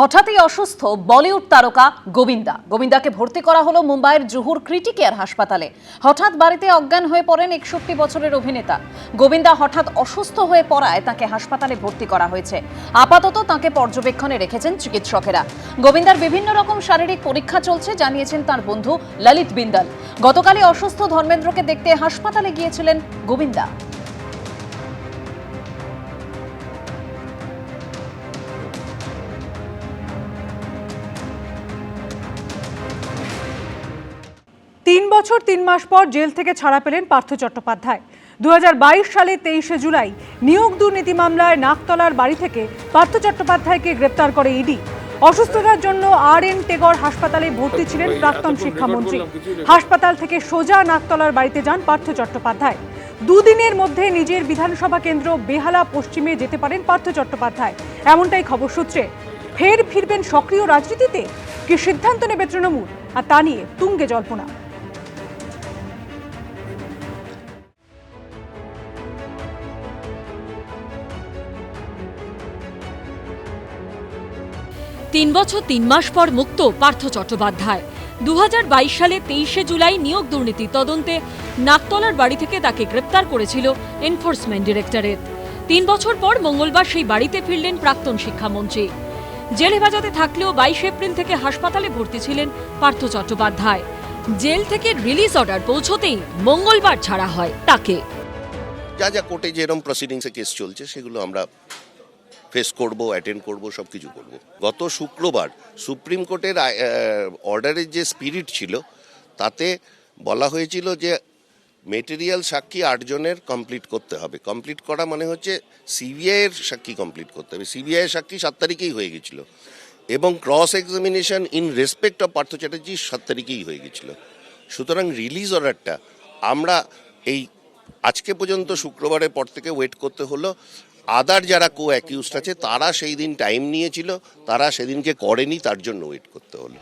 হঠাৎই অসুস্থ বলিউড তারকা গোবিন্দা। গোবিন্দাকে ভর্তি করা হলো মুম্বাইয়ের জুহুর ক্রিটিকেয়ার হাসপাতালে। হঠাৎ বাড়িতে অজ্ঞান হয়ে পড়েন একষট্টি বছরের অভিনেতা। গোবিন্দা হঠাৎ অসুস্থ হয়ে পড়ায় তাকে হাসপাতালে ভর্তি করা হয়েছে। আপাতত তাকে পর্যবেক্ষণে রেখেছেন চিকিৎসকেরা। গোবিন্দার বিভিন্ন রকম শারীরিক পরীক্ষা চলছে, জানিয়েছেন তার বন্ধু ললিত বিন্দাল। গতকালই অসুস্থ ধর্মেন্দ্রকে দেখতে হাসপাতালে গিয়েছিলেন গোবিন্দা। তিন বছর তিন মাস পর জেল থেকে ছাড়া পেলেন পার্থ চট্টোপাধ্যায়। দু সালে তেইশে জুলাই নিয়োগ দুর্নীতি মামলায় নাকতলার বাড়ি থেকে পার্থ চট্টোপাধ্যায়কে গ্রেপ্তার করে ইডি। অসুস্থতার জন্য আর এন টেগর হাসপাতালে ভর্তি ছিলেন প্রাক্তন শিক্ষামন্ত্রী। হাসপাতাল থেকে সোজা নাকতলার বাড়িতে যান পার্থ চট্টোপাধ্যায়। দুদিনের মধ্যে নিজের বিধানসভা কেন্দ্র বেহালা পশ্চিমে যেতে পারেন পার্থ চট্টোপাধ্যায়। এমনটাই খবর সূত্রে। ফের ফিরবেন সক্রিয় রাজনীতিতে? কি সিদ্ধান্ত নেবে তৃণমূল? আর তা নিয়ে তুঙ্গে জল্পনা। তিন বছর, তিন মাস পর মুক্ত পার্থ চট্টোপাধ্যায়। দুহাজার বাইশ সালে তেইশে জুলাই নিয়োগ দুর্নীতি তদন্তে নাকতলার বাড়ি থেকে তাকে গ্রেপ্তার করেছিল এনফোর্সমেন্ট ডিরেক্টরেট। তিন বছর পর মঙ্গলবার সেই বাড়িতে ফিরলেন প্রাক্তন শিক্ষামন্ত্রী। জেল হেফাজতে থাকলেও বাইশ এপ্রিল থেকে হাসপাতালে ভর্তি ছিলেন পার্থ চট্টোপাধ্যায়। জেল থেকে রিলিজ অর্ডার পৌঁছতেই মঙ্গলবার ছাড়া হয় তাকে। যা যা কোর্টে যেরকম প্রসিডিংসে কেস চলছে, সেগুলো আমরা ফেস করব অ্যাটেন্ড করব সব কিছু করব। গত শুক্রবার সুপ্রিম কোর্টের অর্ডারের যে স্পিরিট ছিল, তাতে বলা হয়েছিল যে মেটেরিয়াল সাক্ষী আটজনের কমপ্লিট করতে হবে। কমপ্লিট করা মানে হচ্ছে সিবিআই এর সাক্ষী কমপ্লিট করতে হবে। সিবিআই এর সাক্ষী সাত তারিখেই হয়ে গেছিল। এবং cross examination in respect of Partha Chatterjee সাত তারিখেই হয়ে গেছিল। সুতরাং রিলিজ অর্ডারটা আমরা এই আজকে পর্যন্ত শুক্রবারের পর থেকে ওয়েট করতে হলো। আদার যারা কো অ্যাকিউজড আছে, তারা সেই দিন টাইম নিয়েছিল, তারা সেদিনকে করেনি, তার জন্য ওয়েট করতে হলো।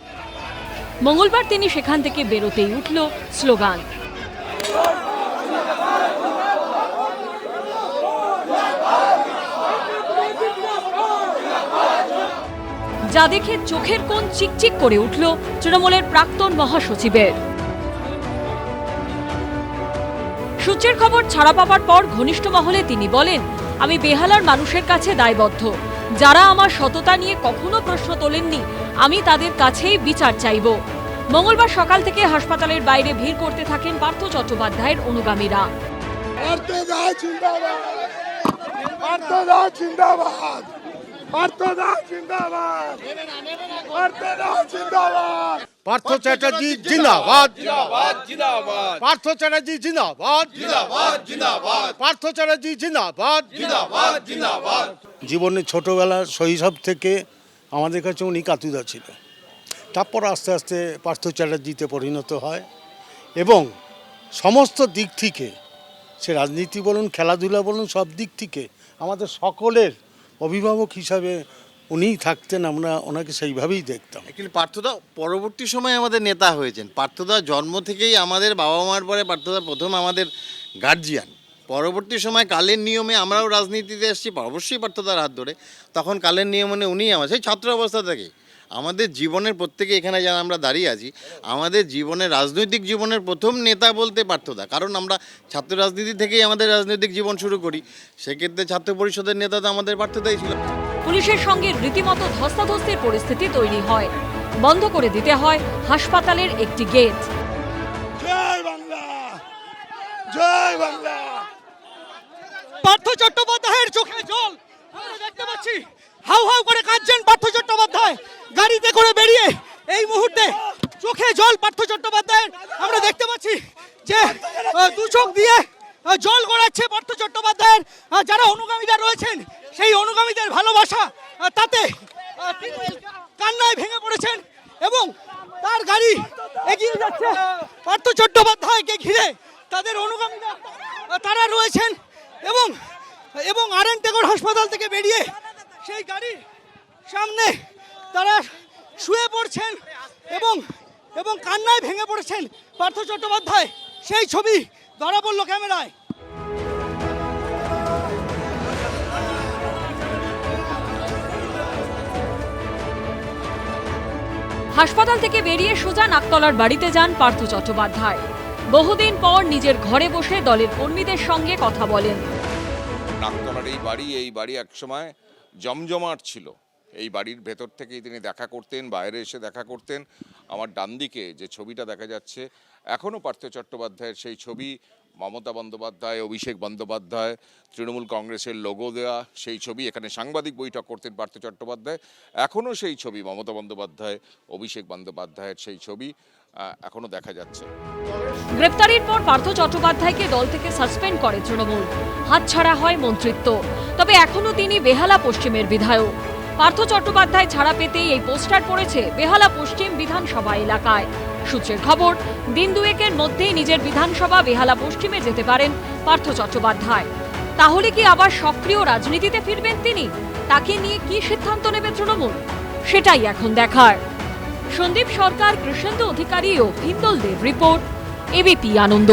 মঙ্গলবার তিনি সেখান থেকে বেরোতেই উঠল স্লোগান। যা দেখে চোখের কোণ চিকচিক করে উঠল তৃণমূলের প্রাক্তন মহাসচিবের। সূত্রের খবর ছাড়া পাওয়ার পর ঘনিষ্ঠ মহলে তিনি বলেন আমি বেহালার মানুষের কাছে দায়বদ্ধ। যারা আমার সততা নিয়ে কখনো প্রশ্ন তোলেননি, আমি তাদের কাছেই বিচার চাইব। মঙ্গলবার সকাল থেকে হাসপাতালের বাইরে ভিড় করতে থাকেন পার্থ চট্টোপাধ্যায়ের অনুগামীরা। পার্থ চ্যাটার্জি জিন্দাবাদ। পার্থ চ্যাটার্জি জিন্দাবাদ। পার্থ চ্যাটার্জি জিন্দাবাদ। জীবনের ছোটবেলার শৈশব থেকে আমাদের কাছে উনি কাতুদা ছিল। তারপর আস্তে আস্তে পার্থ চ্যাটার্জিতে পরিণত হয় এবং সমস্ত দিক থেকে সে রাজনীতি বলুন খেলাধুলা বলুন সব দিক থেকে আমাদের সকলের অভিভাবক হিসাবে উনিই থাকতেন, আমরা ওনাকে সেইভাবেই দেখতাম। অ্যাকচুয়ালি পার্থদা পরবর্তী সময়ে আমাদের নেতা হয়েছেন। পার্থদা জন্ম থেকেই আমাদের বাবা মার পরে পার্থদা প্রথম আমাদের গার্জিয়ান পরবর্তী সময় কালের নিয়মে আমরাও রাজনীতিতে এসেছি, অবশ্যই পার্থদার হাত ধরে। তখন কালের নিয়মে উনিই আমার সেই ছাত্র অবস্থা থেকে। আমাদের জীবনের প্রত্যেকে এখানে যারা আমরা দাঁড়িয়ে আছি, আমাদের জীবনের, রাজনৈতিক জীবনের প্রথম নেতা বলতে পার্থদা। কারণ আমরা ছাত্র রাজনীতি থেকেই আমাদের রাজনৈতিক জীবন শুরু করি। সেক্ষেত্রে ছাত্র পরিষদের নেতা তো আমাদের পার্থদাই ছিল পুলিশের সঙ্গে রীতিমতো ধস্তাধস্তির পরিস্থিতি তৈরি হয়। বন্ধ করে দিতে হয় হাসপাতালের একটি গেট। জয় বাংলা! পার্থ চট্টোপাধ্যায়ের চোখে জল। আমরা দেখতে পাচ্ছি হাউ হাউ করে কাঁদছেন পার্থ চট্টোপাধ্যায়। গাড়িতে করে বেরিয়ে এই মুহূর্তে চোখে জল পার্থ চট্টোপাধ্যায়ের। আমরা দেখতে পাচ্ছি যে দু চোখ দিয়ে জল গড়াচ্ছে পার্থ চট্টোপাধ্যায়ের। যারা অনুগামীরা রয়েছেন, সেই অনুগামীদের ভালোবাসা তাতে কান্নায় ভেঙে পড়েছেন এবং তার গাড়ি এগিয়ে যাচ্ছে। পার্থ চট্টোপাধ্যায়কে ঘিরে তাদের অনুগামীরা তারা রয়েছেন এবং এবং আরএন টেগর হাসপাতাল থেকে বেরিয়ে সেই গাড়ির সামনে তারা শুয়ে পড়ছেন এবং এবং কান্নায় ভেঙে পড়েছেন পার্থ চট্টোপাধ্যায়। সেই ছবি ধরা পড়ল ক্যামেরায়। হাসপাতাল থেকে বেরিয়ে সোজা নাকতলার বাড়িতে যান পার্থ চট্টোপাধ্যায়। বহুদিন পর নিজের ঘরে বসে দলের কর্মীদের সঙ্গে কথা বলেন। নাকতলার এই বাড়ি এই বাড়ি একসময় জমজমাট ছিল। এই বাড়ির ভেতর থেকেই তিনি দেখা করতেন, বাইরে এসে দেখা করতেন। আমার ডান দিকে যে ছবিটা দেখা যাচ্ছে, এখনও পার্থ চট্টোপাধ্যায়ের সেই ছবি, মমতা বন্দ্যোপাধ্যায়, অভিষেক বন্দ্যোপাধ্যায়, তৃণমূল কংগ্রেসের লোগো দেওয়া সেই ছবি, এখানে সাংবাদিক বৈঠক করতেন পার্থ চট্টোপাধ্যায়। এখনও সেই ছবি, মমতা বন্দ্যোপাধ্যায়, অভিষেক বন্দ্যোপাধ্যায়ের সেই ছবি এখনও দেখা যাচ্ছে। গ্রেপ্তারির পর পার্থ চট্টোপাধ্যায়কে দল থেকে সাসপেন্ড করে তৃণমূল। হাতছাড়া হয় মন্ত্রিত্ব। তবে এখনও তিনি বেহালা পশ্চিমের বিধায়ক। পার্থ চট্টোপাধ্যায় ছাড়া পেতেই এই পোস্টার পড়েছে বেহালা পশ্চিম বিধানসভা এলাকায়। সূত্রের খবর, দিন দুয়েকের মধ্যেই নিজের বিধানসভা বেহালা পশ্চিমে যেতে পারেন পার্থ চট্টোপাধ্যায়। তাহলে কি আবার সক্রিয় রাজনীতিতে ফিরবেন তিনি? তাকে নিয়ে কি সিদ্ধান্ত নেবে তৃণমূল? সেটাই এখন দেখার। সন্দীপ সরকার, কৃষ্ণেন্দু অধিকারী ও হিন্দল দেব রিপোর্ট, এবিপি আনন্দ।